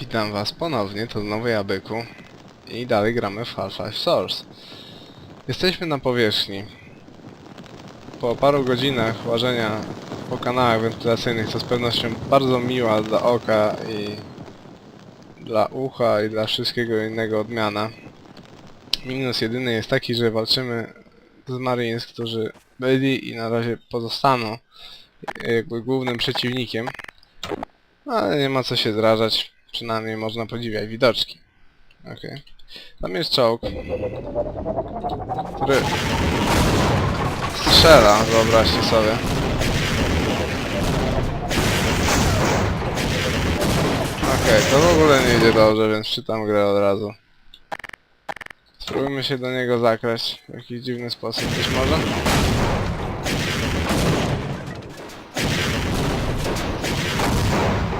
Witam was ponownie, to znowu ja Byku i dalej gramy w Half-Life Source. Jesteśmy na powierzchni. Po paru godzinach łażenia po kanałach wentylacyjnych, co z pewnością bardzo miła dla oka i dla ucha i dla wszystkiego innego odmiana. Minus jedyny jest taki, że walczymy z Marines, którzy byli i na razie pozostaną jakby głównym przeciwnikiem. Ale nie ma co się zrażać. Przynajmniej można podziwiać widoczki. Okej. Tam jest czołg. Który strzela, wyobraźcie sobie. Okej, to w ogóle nie idzie dobrze, więc czytam grę od razu. Spróbujmy się do niego zakraść w jakiś dziwny sposób być może.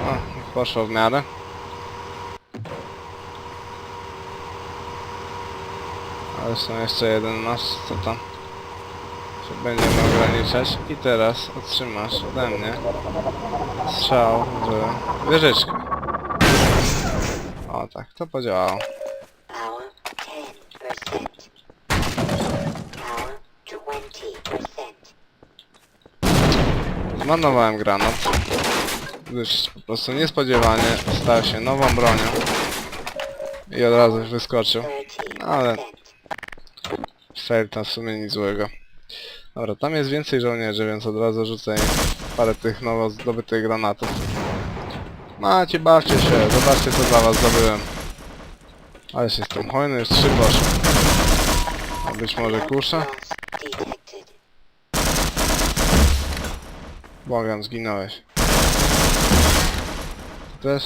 O, poszło w miarę. Są jeszcze jeden masz, co tam? Się będziemy ograniczać. I teraz otrzymasz ode mnie strzał w wieżyczkę. O tak, to podziałało. Power 10%. Power 20%. Zmarnowałem granat, gdyż po prostu niespodziewanie stał się nową bronią i od razu wyskoczył. 30%. Ale fail tam w sumie nic złego. Dobra, tam jest więcej żołnierzy, więc od razu rzucę im parę tych nowo zdobytych granatów. Macie, bawcie się, zobaczcie co dla was zdobyłem. Ale się jestem hojny, już trzy poszły. A być może detected. Błagam, zginąłeś. Ty Też?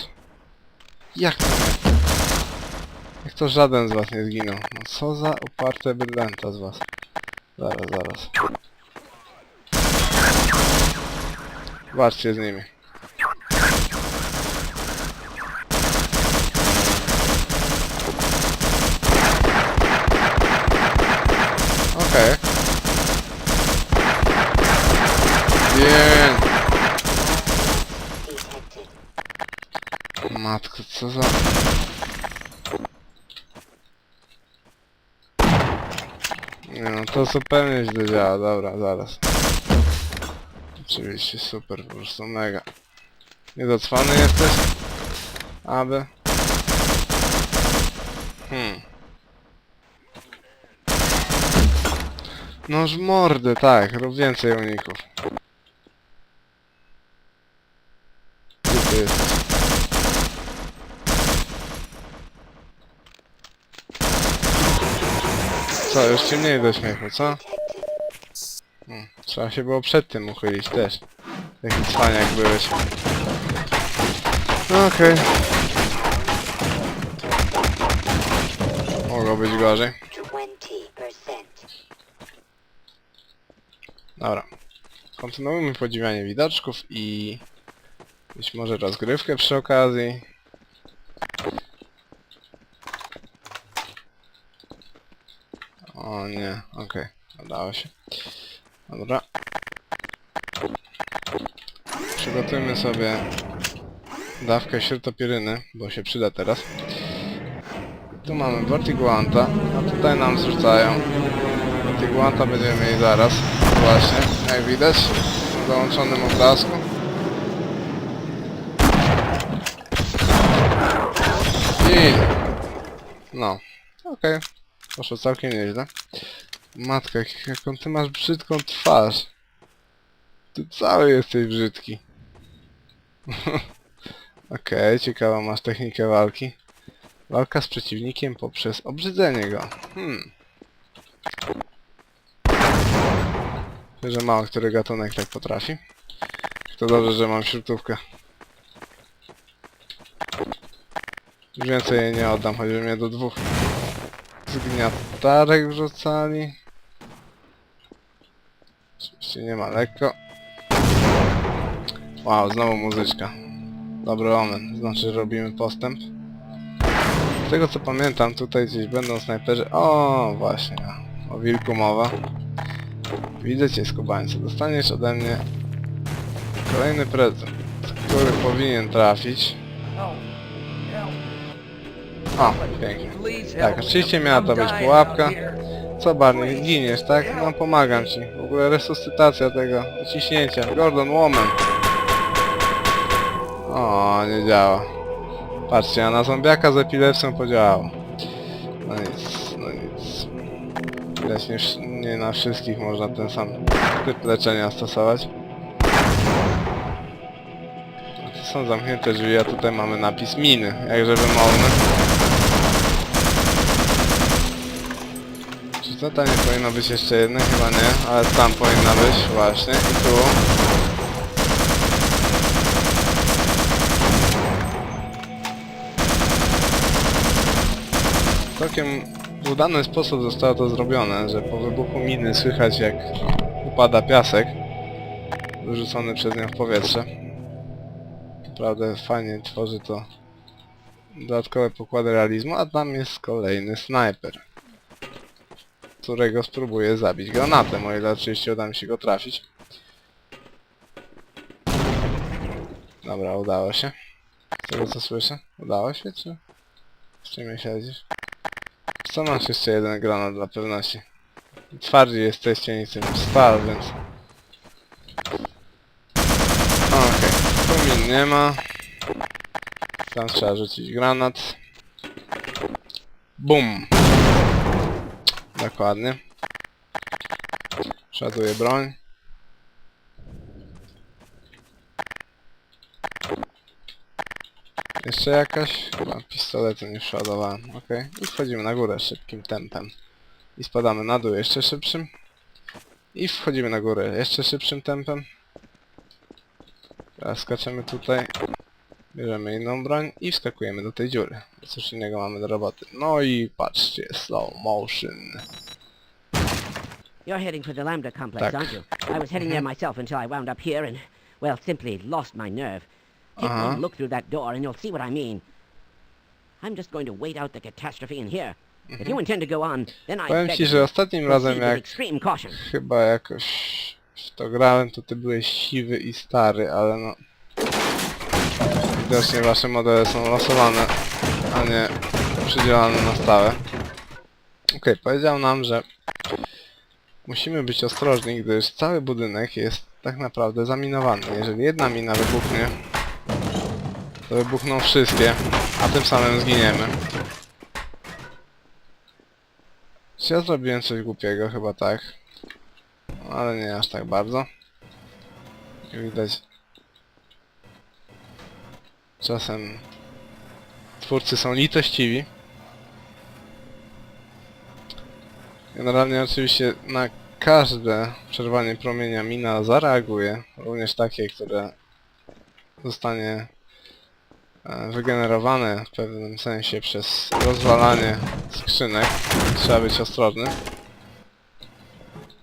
Jak to nie? To żaden z was nie zginął? No co za uparte bydlęta z was. Zaraz, zaraz. Walczcie z nimi. Okej. Nie. Detected. Matko, co za... Nie no, to zupełnie źle działa, dobra, zaraz. Oczywiście, super, po prostu mega. Niedocwany jesteś? Aby? Hmm. Noż mordy, tak, rób więcej uników. Gdzie ty jesteś? Co, już ci mniej do śmiechu, co? Hmm, trzeba się było przed tym uchylić też. Taki cwaniak byłeś. No okej. Mogło być gorzej. 20%. Dobra. Kontynuujmy podziwianie widoczków i... Być może rozgrywkę przy okazji. O nie, okej. Udało się. Dobra. Przygotujmy sobie dawkę śrutopiryny, bo się przyda teraz. Tu mamy Vortiguanta, a tutaj nam zrzucają. Vortiguanta będziemy mieli zaraz. Właśnie, jak widać, w dołączonym obrazku. I... No, okej. Poszło całkiem nieźle. Matka, jak- jaką ty masz brzydką twarz. Ty cały jesteś brzydki. Okej, ciekawą masz technikę walki. Walka z przeciwnikiem poprzez obrzydzenie go. Hmm. Myślę, że mało który gatunek tak potrafi. To dobrze, że mam śrutówkę. Już więcej jej nie oddam, choćby mnie do dwóch zgniatarek wrzucali. Oczywiście nie ma lekko. Wow, znowu muzyczka. Dobry omen, znaczy robimy postęp. Z tego co pamiętam, tutaj gdzieś będą snajperzy. O, właśnie, o wilku mowa. Widzę cię, skubańcu. Dostaniesz ode mnie kolejny prezent, który powinien trafić. O, pięknie. Tak, oczywiście miała to być pułapka. Co Barney, giniesz, tak? No pomagam ci. W ogóle resuscytacja tego ciśnięcia. Gordon Woman. O, nie działa. Patrzcie, a na zombiaka z epilepsją podziałało. No nic, no nic. Widać nie, nie na wszystkich można ten sam typ leczenia stosować. No to są zamknięte drzwi, a tutaj mamy napis miny, jakże wymowny. Czy to tam nie powinno być jeszcze jedno? Chyba nie, ale tam powinna być właśnie i tu. W całkiem udany sposób zostało to zrobione, że po wybuchu miny słychać jak upada piasek wyrzucony przez nią w powietrze. Naprawdę fajnie tworzy to dodatkowe pokłady realizmu, a tam jest kolejny snajper którego spróbuję zabić granatem, o ile oczywiście uda mi się go trafić. Dobra, udało się. Z tego co słyszę. Udało się, czy... Z czym mnie siedzisz? Co masz jeszcze jeden granat dla pewności? Twardzi jesteście niczym stal, więc... Okej, tu min nie ma. Tam trzeba rzucić granat. Bum! Dokładnie. Szaduję broń. Jeszcze jakaś? Chyba pistoletu nie przeładowałem. Ok. I wchodzimy na górę szybkim tempem. I spadamy na dół jeszcze szybszym. I wchodzimy na górę jeszcze szybszym tempem. Teraz skaczemy tutaj. Bierzemy inną broń i wskakujemy do tej dziury. Coś innego mamy do roboty. No i patrzcie, slow motion. You're heading for the Lambda complex, Tak. aren't you? I was heading there myself until I wound up here and, well, simply lost my nerve. Take Uh-huh. one look through that door and you'll see what I mean. I'm just going to wait out the catastrophe in here. If you intend to go on, then I Mhm. Powiem beg ci, of że you, ostatnim proceed razem with jak extreme caution. chyba jakoś w to grałem, to ty byłeś siwy i stary, ale no... Widocznie wasze modele są losowane, a nie przydzielane na stałe. Okej, powiedział nam, że musimy być ostrożni, gdyż cały budynek jest tak naprawdę zaminowany. Jeżeli jedna mina wybuchnie, to wybuchną wszystkie, a tym samym zginiemy. Czy ja zrobiłem coś głupiego? Chyba tak. Ale nie aż tak bardzo. Jak widać. Czasem twórcy są litościwi. Generalnie oczywiście na każde przerwanie promienia mina zareaguje. Również takie, które zostanie e, wygenerowane w pewnym sensie przez rozwalanie skrzynek. Trzeba być ostrożny.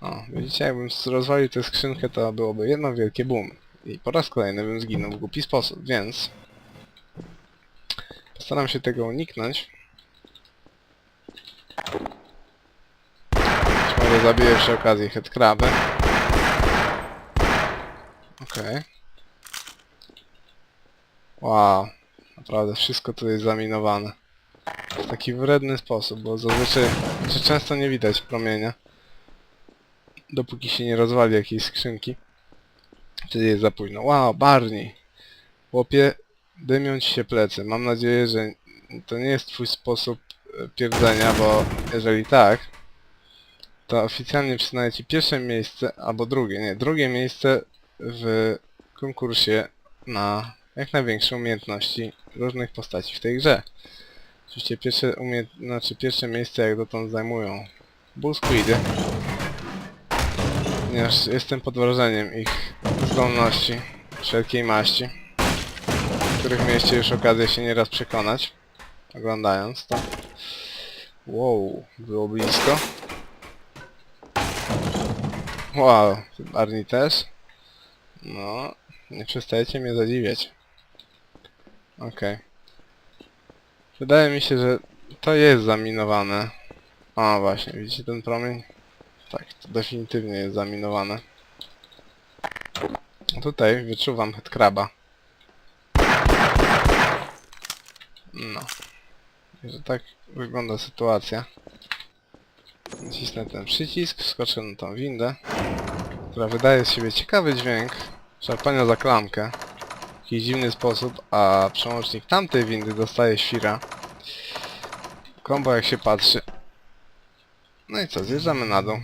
O, widzicie, jakbym rozwalił tę skrzynkę, to byłoby jedno wielkie boom. I po raz kolejny bym zginął w głupi sposób, więc... Postaram się tego uniknąć. Może zabiję przy okazji headcrabę. Okej. Wow. Naprawdę wszystko tu jest zaminowane. W taki wredny sposób, bo zazwyczaj czy często nie widać promienia. Dopóki się nie rozwali jakiejś skrzynki. Wtedy jest za późno. Wow, Barney! Chłopie, dymią ci się plecy. Mam nadzieję, że to nie jest twój sposób e, pierdzenia, bo jeżeli tak, to oficjalnie przyznaję ci pierwsze miejsce, albo drugie, nie, drugie miejsce w konkursie na jak największe umiejętności różnych postaci w tej grze. Oczywiście pierwsze znaczy pierwsze miejsce jak dotąd zajmują Bull Squidy. Ponieważ jestem pod wrażeniem ich zdolności wszelkiej maści. Których mieliście już okazję się nieraz przekonać. Oglądając to. Wow, było blisko. Wow, Barney też. No, nie przestajecie mnie zadziwiać. Okej. Wydaje mi się, że to jest zaminowane. A właśnie, widzicie ten promień? Tak, to definitywnie jest zaminowane. Tutaj wyczuwam headcraba. No. Że tak wygląda sytuacja. Nacisnę ten przycisk, skoczę na tą windę, która wydaje z siebie ciekawy dźwięk szarpania za klamkę w jakiś dziwny sposób, a przełącznik tamtej windy dostaje świra. Kombo jak się patrzy. No i co, zjeżdżamy na dół.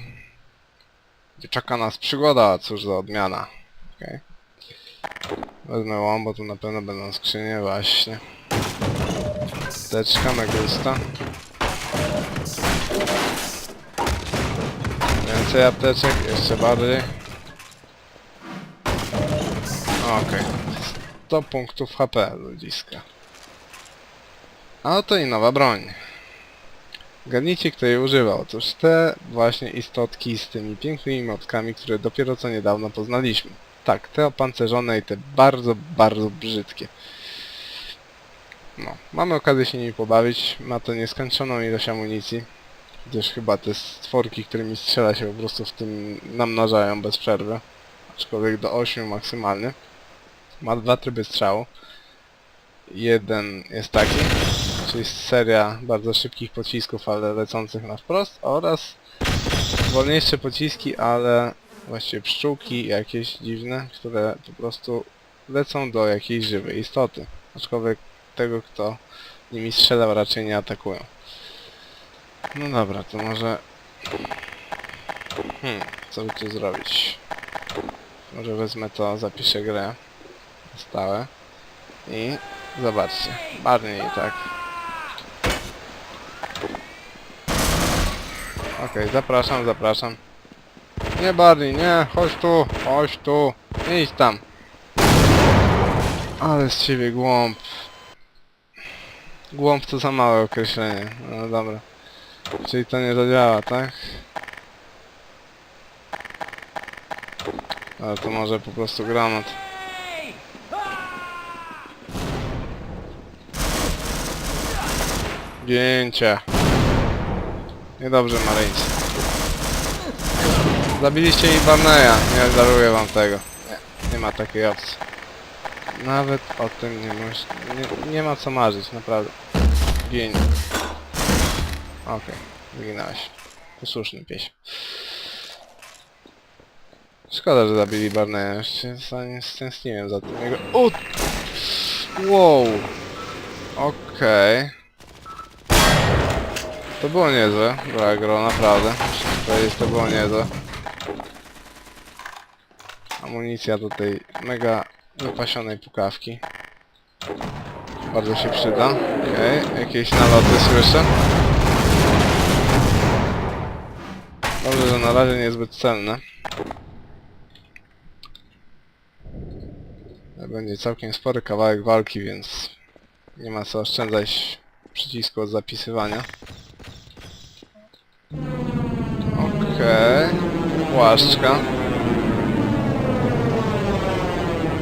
Gdzie czeka nas przygoda, cóż za odmiana. Okej. Wezmę łom, bo tu na pewno będą skrzynie, właśnie. Teczka Megusta. Więcej apteczek, jeszcze bardziej. Okej. 100 punktów HP ludziska. A oto i nowa broń. Gadnijcie kto jej używał. Otóż te właśnie istotki z tymi pięknymi motkami, które dopiero co niedawno poznaliśmy. Tak, te opancerzone i te bardzo, bardzo brzydkie. No, mamy okazję się nimi pobawić. Ma to nieskończoną ilość amunicji. Gdyż chyba te stworki, którymi strzela się po prostu w tym namnażają bez przerwy. Aczkolwiek do 8 maksymalny. Ma dwa tryby strzału. Jeden jest taki, czyli seria bardzo szybkich pocisków, ale lecących na wprost oraz wolniejsze pociski, ale właściwie pszczółki jakieś dziwne, które po prostu lecą do jakiejś żywej istoty. Aczkolwiek tego, kto nimi strzelał, raczej nie atakują. No dobra, to może... Hmm, co by tu zrobić? Może wezmę to, zapiszę grę. Stałe. I zobaczcie. Bardziej tak. Okej, zapraszam, zapraszam. Nie Barney, nie, chodź tu, chodź tu, nie idź tam. Ale z ciebie głąb. Głąb to za małe określenie, no dobra. Czyli to nie zadziała, tak? Ale to może po prostu granat. Gięcie. Niedobrze, Marines. Zabiliście mi Barneya. Nie daruję wam tego. Nie, nie ma takiej opcji. Nawet o tym nie, masz, nie, nie ma co marzyć, naprawdę. Gień. Okej, wyginałeś. Posłuszny pieś. Szkoda, że zabili Barneya. Już się stęskniłem za tym jego... O! Wow! Okej. To było niezłe, była gro, naprawdę. Muszę to było niezłe. Amunicja tej mega wypasionej pukawki. Bardzo się przyda. Okej, jakieś naloty słyszę. Dobrze, że na razie niezbyt celne. Będzie całkiem spory kawałek walki, więc nie ma co oszczędzać przycisku od zapisywania. Okej. Płaszczka.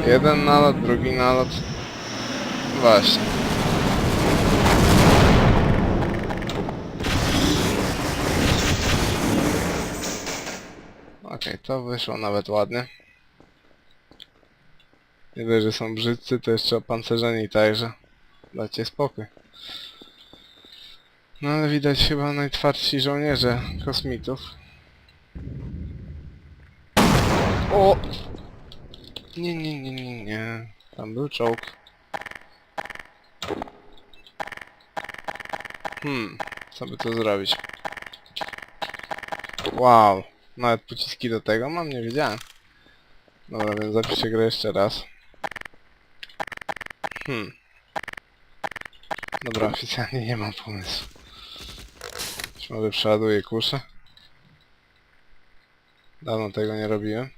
Jeden nalot, drugi nalot. Właśnie. Okej, to wyszło nawet ładnie. Nie dość, że są brzydcy, to jeszcze opancerzeni także. Dajcie spokój. No ale widać chyba najtwardsi żołnierze kosmitów. O! Nie, nie, nie, nie, nie. Tam był czołg. Hmm, co by tu zrobić? Wow, nawet pociski do tego mam, nie wiedziałem. Dobra, więc zapiszę grę jeszcze raz. Hmm. Dobra, oficjalnie nie mam pomysłu. Być może przeładuję kuszę. Dawno tego nie robiłem.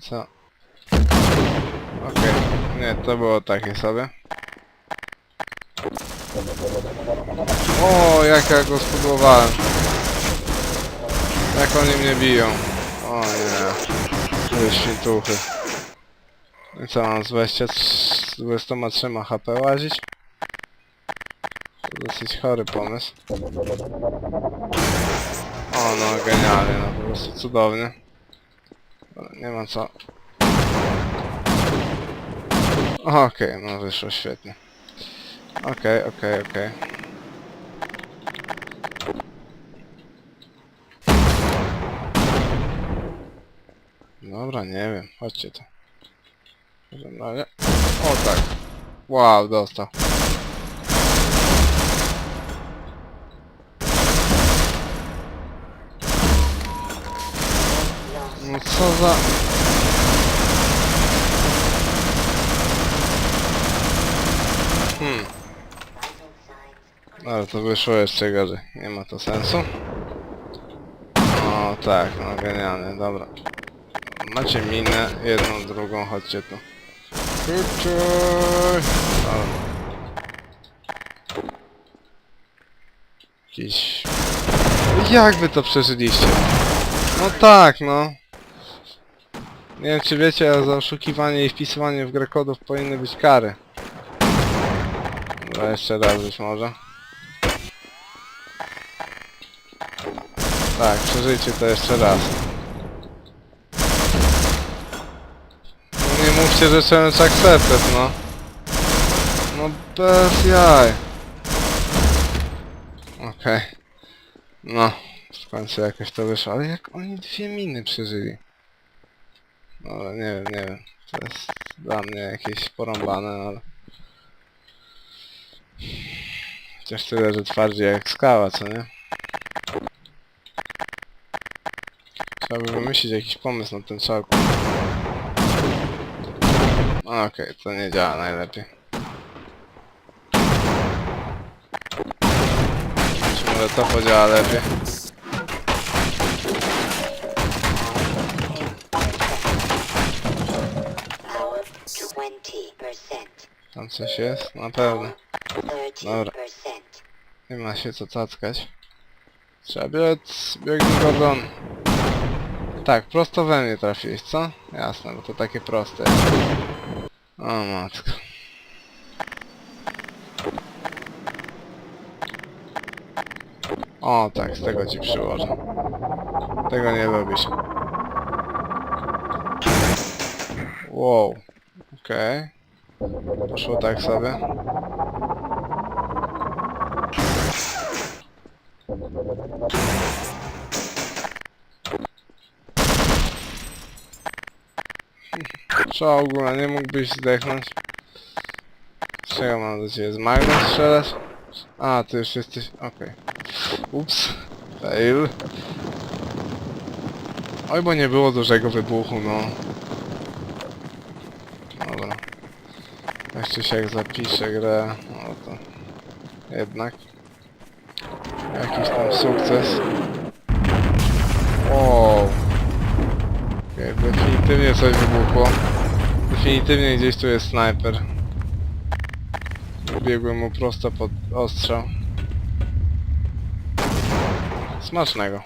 Co? Nie, to było takie sobie. O, jak ja go spudłowałem. Jak oni mnie biją. O nie. Wy świntuchy. I co, mam z 20, z 23 HP łazić? To dosyć chory pomysł. O no, genialnie, no po prostu cudownie. Nie ma co. Okej, no wyszło świetnie. Okej, okej, okej. Dobra, nie wiem, chodźcie. Możemy dalej. O tak. Wow, dostał. No co za... Ale to wyszło jeszcze gorzej. Nie ma to sensu. O tak, no genialnie, dobra. Macie minę, jedną, drugą, chodźcie tu. Dobra. Jakiś... Jak wy to przeżyliście? No tak, no. Nie wiem czy wiecie, ale za oszukiwanie i wpisywanie w grę kodów powinny być kary. Dobra, jeszcze raz być może. Tak, przeżyjcie to jeszcze raz. No nie mówcie, że challenge accepted, no. No bez jaj. Okej. No, w końcu jakoś to wyszło. Ale jak oni dwie miny przeżyli? No ale nie wiem, nie wiem. To jest dla mnie jakieś porąbane, ale... Chociaż tyle, że twardziej jak skała, co nie? Trzeba by wymyślić jakiś pomysł na ten czołg. Okej, to nie działa najlepiej. Czy może to podziała lepiej? Power 20%. Tam coś jest? Na pewno. 13%. Nie ma się co cackać. Trzeba biec, biegnij Gordon. Tak, prosto we mnie trafiłeś, co? Jasne, bo to takie proste jest. O matko. O tak, z tego ci przyłożę. Tego nie lubisz. Wow. Okej. Poszło tak sobie. Czołgu, a nie mógłbyś zdechnąć? Z czego mam do ciebie? Z magnet strzelać? A, ty już jesteś... okej. Ups. Fail. Oj, bo nie było dużego wybuchu, no. Dobra. Jeszcze się jak zapiszę grę, no to... Jednak. Tam sukces. Wow. Okej, definitywnie coś wybuchło. Definitywnie gdzieś tu jest snajper. Biegłem mu prosto pod ostrzał. Smacznego.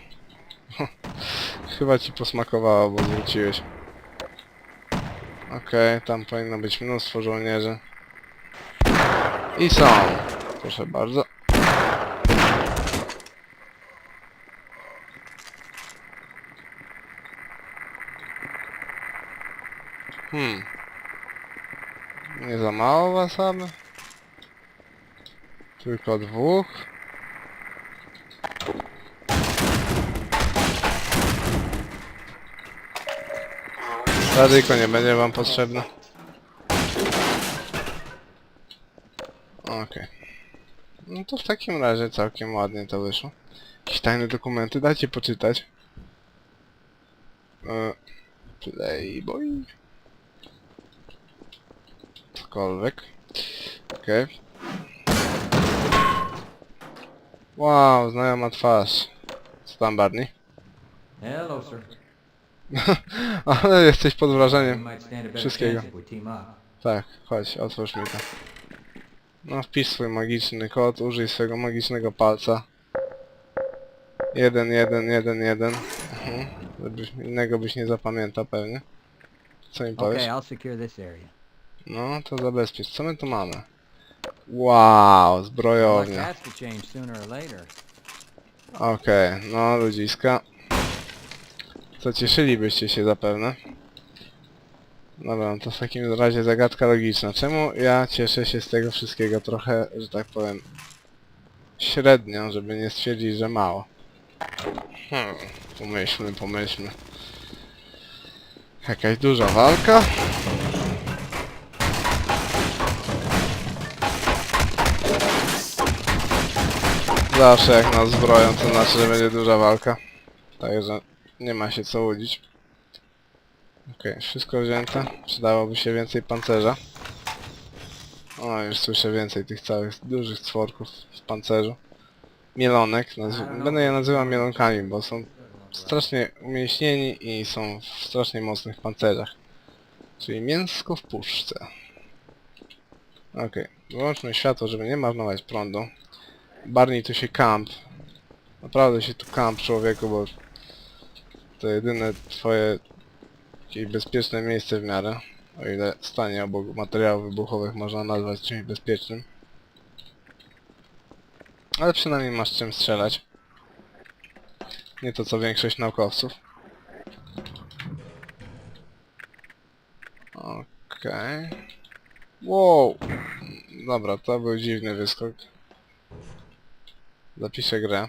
Chyba ci posmakowało, bo zwróciłeś. Okej, tam powinno być mnóstwo żołnierzy. I są. Proszę bardzo. Hmm. Nie za mało was aby? Tylko dwóch? Radyjko nie będzie wam potrzebne. Okej. No to w takim razie całkiem ładnie to wyszło. Jakieś tajne dokumenty, dajcie poczytać. E, Playboy? Cokolwiek. Okej. Wow, znajoma twarz. Co tam Barney? Hello, sir. Ale jesteś pod wrażeniem. Wszystkiego. Tak, chodź, otwórz mi to. No wpisz swój magiczny kod, użyj swojego magicznego palca. Jeden, jeden, jeden, jeden. Mhm. Innego byś nie zapamiętał pewnie. Co mi powiesz? Okay, I'll secure this area. No to zabezpiecz. Co my tu mamy? Wow, zbrojownia. Okej, no ludziska. Co cieszylibyście się zapewne. Dobra, no to w takim razie zagadka logiczna. Czemu ja cieszę się z tego wszystkiego trochę, że tak powiem, średnio, żeby nie stwierdzić, że mało? Hmm, pomyślmy, pomyślmy. Jakaś duża walka? Zawsze jak nas zbroją, to znaczy, że będzie duża walka. Także nie ma się co łudzić. Okej, wszystko wzięte. Przydałoby się więcej pancerza. O, już słyszę więcej tych całych dużych stworków w pancerzu. Mielonek, nazw- będę je nazywał mielonkami, bo są strasznie umięśnieni i są w strasznie mocnych pancerzach. Czyli mięsko w puszce. Okej, wyłączmy światło, żeby nie marnować prądu. Barney tu się kamp. Naprawdę się tu kamp człowieku, bo to jedyne twoje jakieś bezpieczne miejsce w miarę. O ile stanie obok materiałów wybuchowych można nazwać czymś bezpiecznym. Ale przynajmniej masz czym strzelać. Nie to co większość naukowców. Okej. Wow! Dobra, to był dziwny wyskok. Zapiszę grę.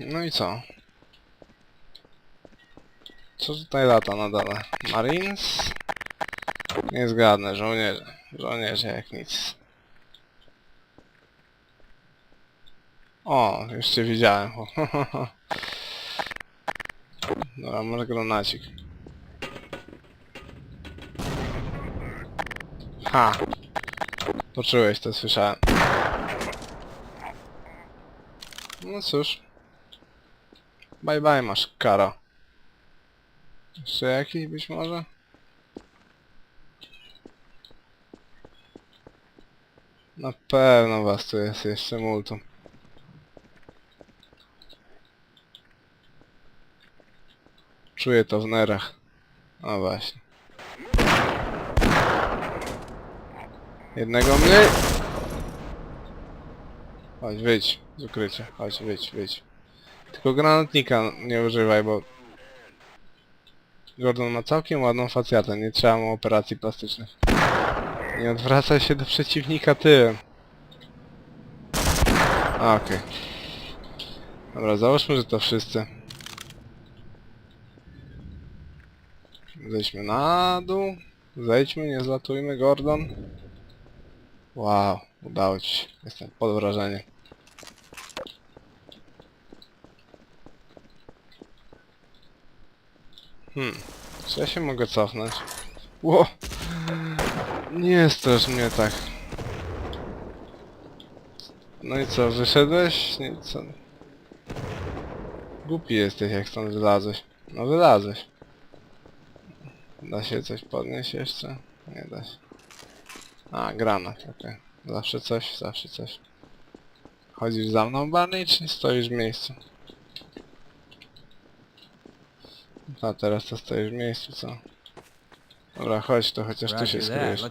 No i co? Co tutaj lata na dole? Marines? Nie zgadnę, żołnierze. Żołnierze jak nic. O, już cię widziałem. Dobra, może granacik. Ha! Poczułeś to, słyszałem. No cóż. Bye bye masz, karo. Jeszcze jakiś być może? Na pewno was tu jest jeszcze multum. Czuję to w nerach. O właśnie. Jednego mniej. Chodź, wyjdź z ukrycia. Chodź, wyjdź, wyjdź. Tylko granatnika nie używaj, bo... Gordon ma całkiem ładną facjatę, nie trzeba mu operacji plastycznych. Nie odwracaj się do przeciwnika tyłem. Okej. Dobra, załóżmy, że to wszyscy. Zejdźmy na dół. Zejdźmy, nie zlatujmy, Gordon. Wow, udało ci się. Jestem pod wrażeniem. Hmm, czy ja się mogę cofnąć? Ło! Nie strasz mnie tak. No i co, wyszedłeś? Nie, co? Głupi jesteś jak stąd wylazłeś. No wylazłeś. Da się coś podnieść jeszcze? Nie da się. A, granat, okej. Zawsze coś, zawsze coś. Chodzisz za mną, Barney, czy stoisz w miejscu? A teraz to stoisz w miejscu, co? Dobra, chodź, to chociaż tu się skryjesz.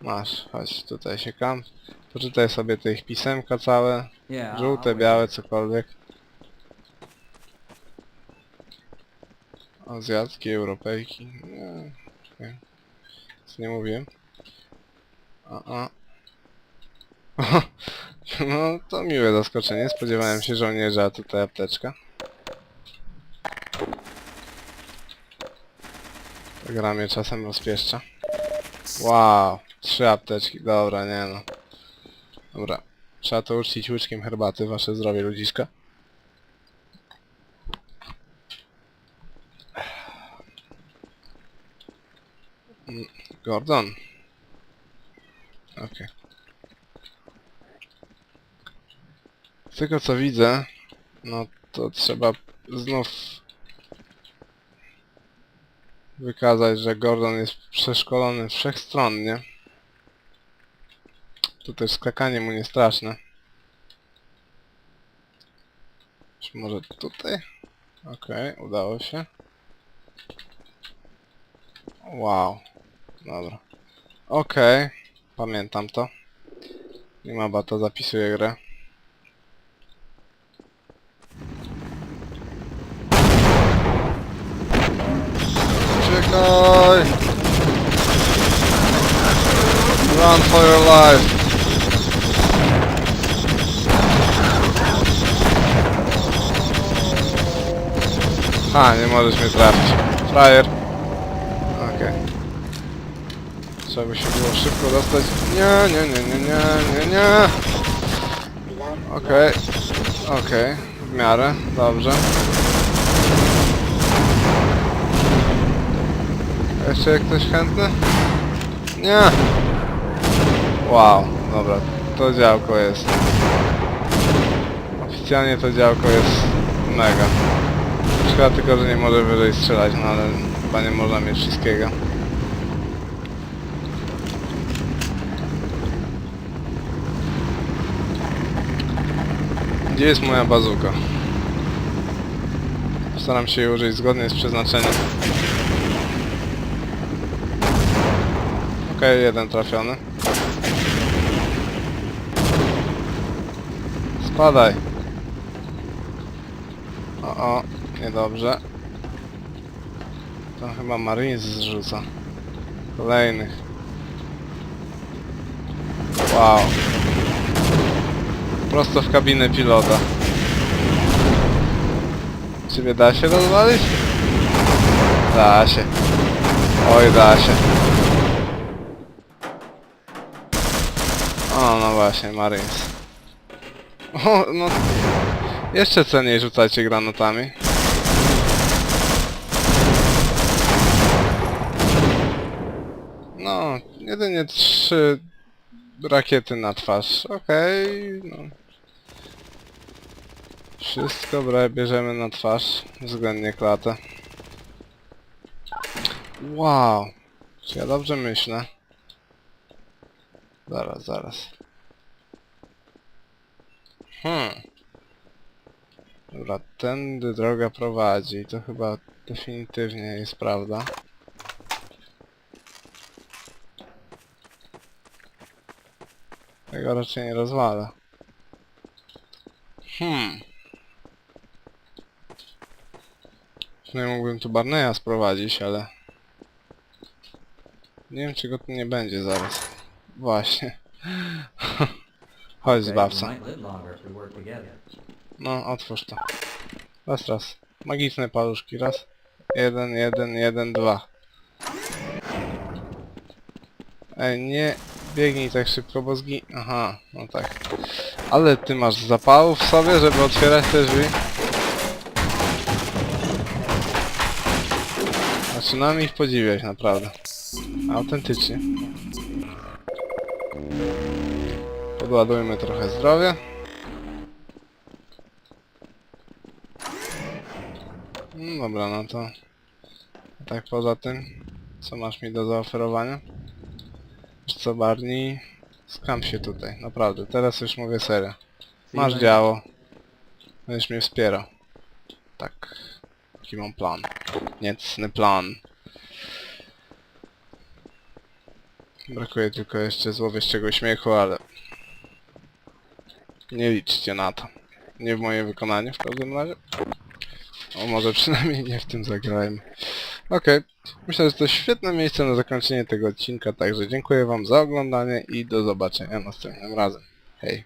Masz, chodź, tutaj się kamp. Poczytaj sobie te ich pisemka całe. Żółte, białe, cokolwiek. Azjatki, Europejki. Nie, okej. Nic nie mówiłem. No to miłe zaskoczenie. Spodziewałem się żołnierza, a tutaj apteczka. Ta gra mnie czasem rozpieszcza. Wow, trzy apteczki, dobra, nie no. Dobra, trzeba to uczcić łyczkiem herbaty, wasze zdrowie ludziska. Mm, Gordon. Okej. Z tego co widzę, no to trzeba znów wykazać, że Gordon jest przeszkolony wszechstronnie. Tu też skakanie mu nie straszne. Czy może tutaj? Okej, udało się. Wow. Dobra. Okej, Pamiętam to. I maba to zapisuje grę. Czekaj! Run for your life! A, nie możesz mnie trafić. Frajer. Okej. Okay. Trzeba by się było szybko dostać. Nie, nie, nie, nie, nie, nie, nie. Okej. Okej. W miarę. Dobrze. Jeszcze jak ktoś chętny? Nie. Wow. Dobra. To działko jest. Oficjalnie to działko jest mega. Szkoda tylko, że nie może wyżej strzelać, no ale chyba nie można mieć wszystkiego. Gdzie jest moja bazuka? Staram się jej użyć zgodnie z przeznaczeniem. Okej, jeden trafiony. Spadaj. O, o, niedobrze. To chyba Marines zrzuca. Kolejnych. Wow. Prosto w kabinę pilota. Ciebie da się rozwalić? Da się. Oj, da się. O, no właśnie, Marines. O, no... Jeszcze ceniej rzucacie granatami. No, jedynie trzy rakiety na twarz. Okej, no. Wszystko bra- bierzemy na twarz, względnie klatę. Wow, czy ja dobrze myślę? Zaraz, zaraz. Hmm. Dobra, tędy droga prowadzi. To chyba definitywnie jest prawda. Tego raczej nie rozwalę. Hmm. No mógłbym tu Barneya sprowadzić, ale... Nie wiem, czy go tu nie będzie zaraz. Właśnie. Chodź, zbawca. No, otwórz to. Raz, raz. Magiczne paluszki. Raz. Jeden, jeden, jeden, dwa. Ej, nie biegnij tak szybko, bo zgi... Aha, no tak. Ale ty masz zapału w sobie, żeby otwierać te drzwi? Zaczynam ich podziwiać, naprawdę. Autentycznie. Podładujmy trochę zdrowia. No dobra, no to... Tak poza tym, co masz mi do zaoferowania? Wiesz co, Barney? Skamp się tutaj, naprawdę, teraz już mówię serio. Masz działo. Będziesz mnie wspierał. Tak. Jaki mam plan? Niecny plan. Brakuje tylko jeszcze złowieszczego śmiechu, ale... Nie liczcie na to. Nie w moje wykonanie w każdym razie. O, może przynajmniej nie w tym zagrajmy. Okej, myślę, że to świetne miejsce na zakończenie tego odcinka, także dziękuję wam za oglądanie i do zobaczenia następnym razem. Hej.